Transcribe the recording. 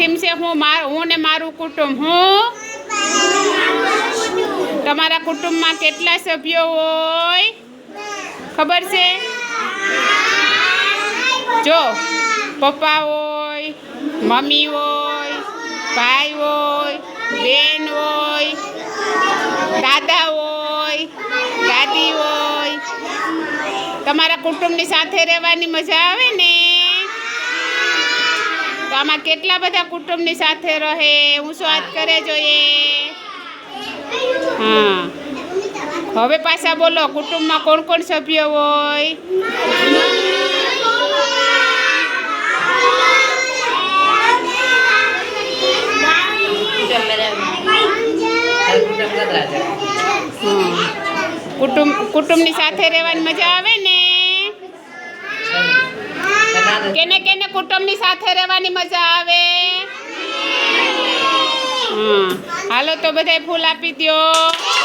Theme છે હું માર હું ને મારું કુટુંબ, હું? તમારા કુટુંબમાં કેટલા સભ્યો હોય? ખબર છે? જો, પપ્પા હોય, મમ્મી હોય, ભાઈ હોય, બેન હોય, દાદા હોય, દાદી હોય. તમારા કુટુંબની સાથે રહેવાની મજા આવે ને? આમાં કેટલા બધા કુટુંબની સાથે રહે હું સ્વાદ કરે જોઈએ? હા. હવે પાછા બોલો કુટુંબમાં કોણ કોણ સભ્ય હોય? કુટુંબ કુટુંબની સાથે રહેવાની મજા આવે ને? કેને કેને કુટુંબની સાથે રહેવાની મજા આવે? હાલો તો બધાય ફૂલ આપી દ્યો.